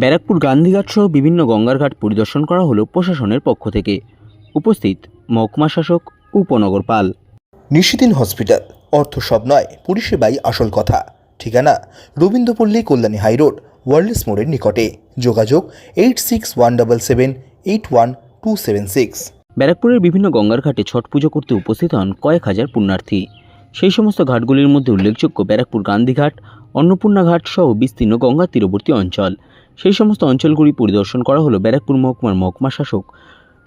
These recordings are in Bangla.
ব্যারাকপুর গান্ধীঘাট সহ বিভিন্ন গঙ্গার ঘাট পরিদর্শন করা হলো প্রশাসনের পক্ষ থেকে। উপস্থিত মহকুমা শাসক উপনগরপাল নিশিদিন হসপিটাল অর্থ সব নয় পরিষেবাই আসল কথা। ঠিকানা রবীন্দ্রপল্লী কল্যাণী হাইরোড ওয়ার্ল্ডস মোড়ের নিকটে। যোগাযোগ eight six one double seven eight one two seven six. ব্যারাকপুরের বিভিন্ন গঙ্গার ঘাটে ছট পুজো করতে উপস্থিত হন কয়েক হাজার পুণ্যার্থী। সেই সমস্ত ঘাটগুলির মধ্যে উল্লেখযোগ্য ব্যারাকপুর গান্ধীঘাট অন্নপূর্ণা ঘাট সহ বিস্তীর্ণ গঙ্গা তীরবর্তী অঞ্চল। সেই সমস্ত অঞ্চলগুলি পরিদর্শন করা হলো ব্যারাকপুর মহকুমার মহকুমা শাসক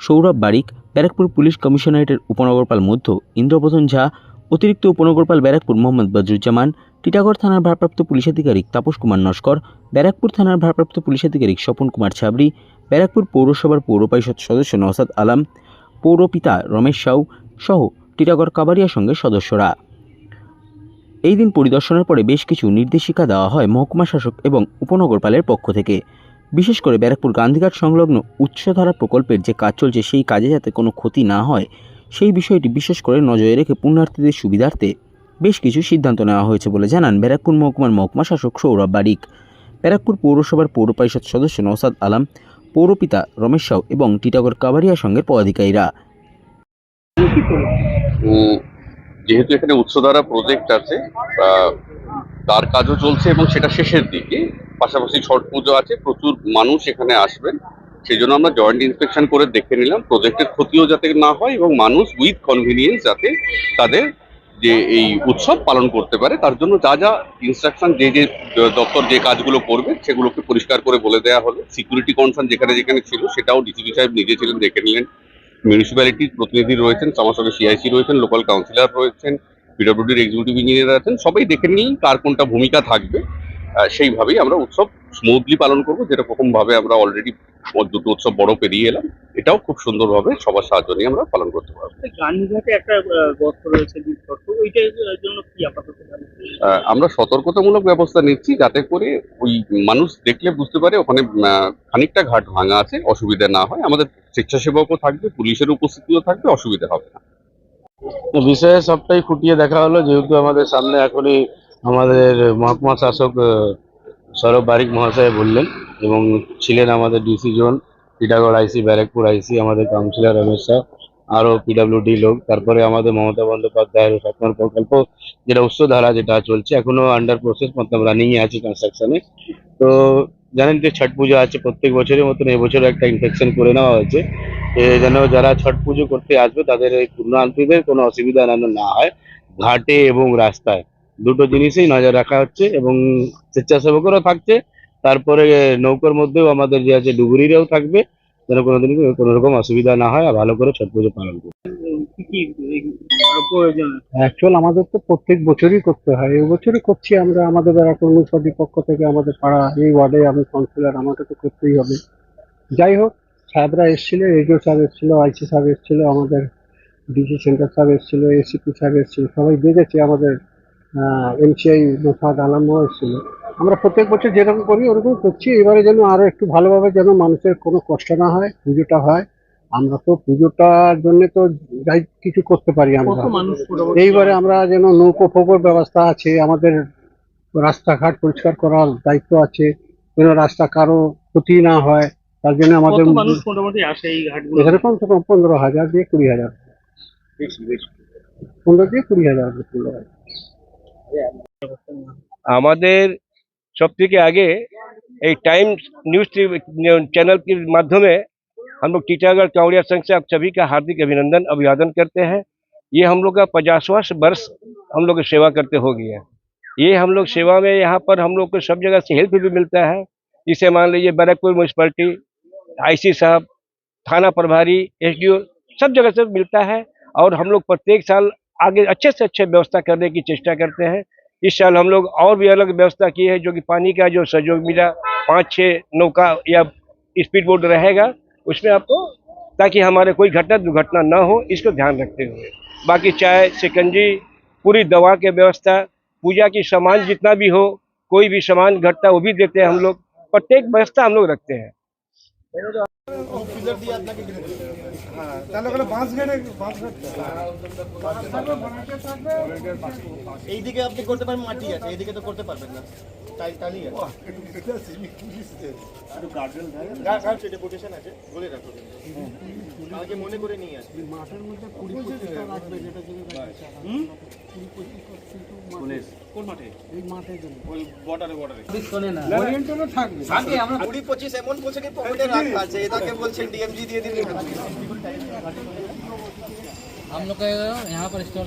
সৌরভ বারিক, ব্যারাকপুর পুলিশ কমিশনারেটের উপনগরপাল মধ্য ইন্দ্রবোধন ঝা, অতিরিক্ত উপনগরপাল ব্যারাকপুর মোহাম্মদ বদরুজ্জামান, টিটাগড় থানার ভারপ্রাপ্ত পুলিশ আধিকারিক তাপস কুমার নস্কর, ব্যারাকপুর থানার ভারপ্রাপ্ত পুলিশ আধিকারিক স্বপন কুমার ছাবড়ি, ব্যারাকপুর পৌরসভার পৌর পরিষদ সদস্য নওসাদ আলম পৌরপিতা রমেশ সাউ সহ টিটাগড় কাবারিয়া সঙ্গে সদস্যরা। এই দিন পরিদর্শনের পরে বেশ কিছু নির্দেশিকা দেওয়া হয় মহকুমা শাসক এবং উপনগরপালের পক্ষ থেকে। বিশেষ করে ব্যারাকপুর গান্ধীঘাট সংলগ্ন উচ্চধারা প্রকল্পের যে কাজ চলছে সেই কাজে যাতে কোনো ক্ষতি না হয়, সেই বিষয়টি বিশেষ করে নজরে রেখে পুণ্যার্থীদের সুবিধার্থে বেশ কিছু সিদ্ধান্ত নেওয়া হয়েছে বলে জানান ব্যারাকপুর মহকুমার মহকুমা শাসক সৌরভ বারিক। ব্যারাকপুর পৌরসভার পৌর পরিষদ সদস্য নওসাদ আলম, পৌরপিতা রমেশ সাউ এবং টিটাগড় কাবারিয়া সংঘের পদাধিকারীরা। যেহেতু এখানে উৎসধারা প্রজেক্ট আছে তার কাজও চলছে এবং সেটা শেষের দিকে, পাশাপাশি ছট পুজো আছে, প্রচুর মানুষ এখানে আসবেন। সেই জন্য আমরা জয়েন্ট ইন্সপেকশন করে দেখে নিলাম প্রজেক্টের ক্ষতিও যাতে না হয় এবং মানুষ উইথ কনভিনিয়েন্স যাতে তাদের যে এই উৎসব পালন করতে পারে, তার জন্য যা যা ইনস্ট্রাকশন যে যে দপ্তর যে কাজগুলো করবে, সেগুলোকে পরিষ্কার করে বলে দেওয়া হলো। সিকিউরিটি কনসার্ন যেখানে যেখানে ছিল, সেটাও ডিসিপি সাহেব নিজে ছিলেন, দেখে নিলেন। মিউনিসিপ্যালিটির প্রতিনিধি রয়েছেন আমার সঙ্গে সিআইসি রয়েছেন লোকাল কাউন্সিলর রয়েছেন পিডব্লিউডির এক্সিকিউটিভ ইঞ্জিনিয়ার আছেন, সবাই দেখে নিয়েই কার কোনটা ভূমিকা থাকবে সেইভাবেই আমরা উৎসব স্মুথলি পালন করব যেরকম ভাবে আমরা অলরেডি দুটো উৎসব বড় পেরিয়ে এলাম। এটাও খুব সুন্দরভাবে সবার সাহায্য নিয়ে আমরা পালন করতে পারব। একটা গর্ত রয়েছে ওইটার জন্য কি আপাতত আহ, আমরা সতর্কতামূলক ব্যবস্থা নিচ্ছি যাতে করে ওই মানুষ দেখলে বুঝতে পারে ওখানে খানিকটা ঘাট ভাঙা আছে অসুবিধা না হয়। আমাদের স্বেচ্ছাসেবকও থাকবে পুলিশের উপস্থিতিও থাকবে অসুবিধা হবে না। বিষয়ে সবটাই খুঁটিয়ে দেখা হলো যেহেতু আমাদের সামনে এখনই আমাদের মহকুমা শাসক সৌরভ বারিক মহাশয় বললেন এবং ছিলেন আমাদের DC zone Titagarh IC, Barrackpore IC, আমাদের কাউন্সিলর রমেশ শাহ আরও পিডাব্লিউডি লোক। তারপরে আমাদের মমতা বন্দ্যোপাধ্যায়ের স্বপ্ন প্রকল্প, যেটা উচ্চধারা যেটা চলছে, এখনও আন্ডার প্রসেস মতলব রানিংয়ে আছে কনস্ট্রাকশনে তো জানেন যে ছট পুজো আছে, প্রত্যেক বছরের মতন এবছরও একটা ইনফেকশন করে নেওয়া হয়েছে। যেন যারা ছট পুজো করতে আসবে, তাদের এই পুণ্যার্থীদের কোনো অসুবিধা যেন না হয়, ঘাটে এবং রাস্তায়। দুটো জিনিসই নজর রাখা হচ্ছে এবং স্বেচ্ছাসেবকেরও থাকছে। তারপরে নৌকার মধ্যেও আমাদের যে আছে ডুবুরিরাও থাকবে। যেন কোনোদিন কোনো রকম অসুবিধা না হয় আর ভালো করে ছট পুজো পালন করবে? অ্যাকচুয়াল আমাদের তো প্রত্যেক বছরই করতে হয়। এই বছরই করছি আমরা। আমাদের ব্যারাকপুর মুনিসিপালিটির পক্ষ থেকে আমাদের পাড়া, এই ওয়ার্ডে আমি কাউন্সিলর আমাকে তো করতেই হবে। যাই হোক, সাহেবরা এসেছিল রেডিও সাহেব এসেছিল আইসি সাহেব এসেছিল, আমাদের ডিসি সেন্টার সাহেব এসেছিল এসিপি সাহেব এসেছিল, সবাই দেখেছে আমাদের এমসিআই মোসাদ আলমও এসেছিল আমরা প্রত্যেক বছর যেরকম করি ওরকম করছি। এবারে যেন আরও একটু ভালোভাবে যেন মানুষের কোনো কষ্ট না হয় পুজোটা হয়। আমরা তো পুজোটার জন্য তো যাই কিছু করতে পারি আমরা? এইবারে আমরা যেন নৌকো ফৌকোর ব্যবস্থা আছে আমাদের রাস্তাঘাট পরিষ্কার করার দায়িত্ব আছে। যেন রাস্তা কারও ক্ষতি না হয় তার জন্য আমাদের এখানে কমসে কম পনেরো হাজার দিয়ে কুড়ি হাজার। পনেরো দিয়ে কুড়ি হাজার হাজার। আমাদের সব থেকে আগে এই टाइम्स न्यूज चैनल के माध्यम में हम लोग टीटागढ़ कांवड़िया संघ से आप सभी का हार्दिक अभिनंदन अभिवादन करते हैं ये हम लोग का पचासवां वर्ष हम लोग की सेवा करते हो गया है ये हम लोग सेवा में यहाँ पर हम लोग को सब जगह से हेल्प भी मिलता है जिसे मान लीजिए बैरकपुर म्यूनसिपलिटी आईसी साहब थाना प्रभारी एसडीओ सब जगह से मिलता है और हम लोग प्रत्येक साल आगे अच्छे से अच्छे व्यवस्था करने की चेष्टा करते हैं। इस साल हम लोग और भी अलग व्यवस्था की है, जो कि पानी का जो सहयोग मिला, पाँच छः नौका या स्पीड बोट रहेगा, उसमें आपको, ताकि हमारे कोई घटना, दुर्घटना न हो, इसको ध्यान रखते हुए। बाकी चाय शिकंजी पूरी दवा के व्यवस्था, पूजा की सामान जितना भी हो, कोई भी सामान, घटता, वो भी देते हैं हम लोग। प्रत्येक व्यवस्था हम लोग रखते हैं। তাহলে ওখানে বাঁশ ঘেরে বাঁশ এইদিকে আপনি করতে পারেন, মাটি আছে, এইদিকে তো করতে পারবেন না। তাই তাই আছে ডেপুটেশন আছে বলে রাখো আগে মনে করে নিয়ে আসবে মাঠের মধ্যে কুড়ি পঁচিশটা রাখবে যেটা যদি কুড়ি পঁচিশটা কিন্তু কোন মাঠে এই মাঠের জন্য ওই বর্ডারে বর্ডারে ওরিয়েন্টালও থাকবে আগে আমরা কুড়ি পঁচিশ এমন বলছে কি পকেটে রাখা আছে এটাকে বলছেন ডিএমজি দিয়ে দিন हम लोग का यहाँ पर स्टॉल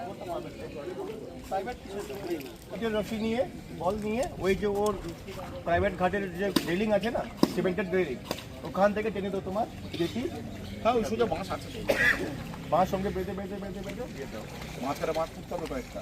রশি নিয়ে বল নিয়ে ওই যে ওর প্রাইভেট ঘাটের যে রেলিং আছে না সিমেন্টেড রেলিং ওখান থেকে টেনে দাও তোমার দেখি। হ্যাঁ ওই সোজা বাঁশ আছে। বাঁশ সঙ্গে বেঁধে বেঁধে বেঁধে বেঁধে। দিয়ে দাও। মাথাটা বাঁশ করতে হবে কয়েকটা।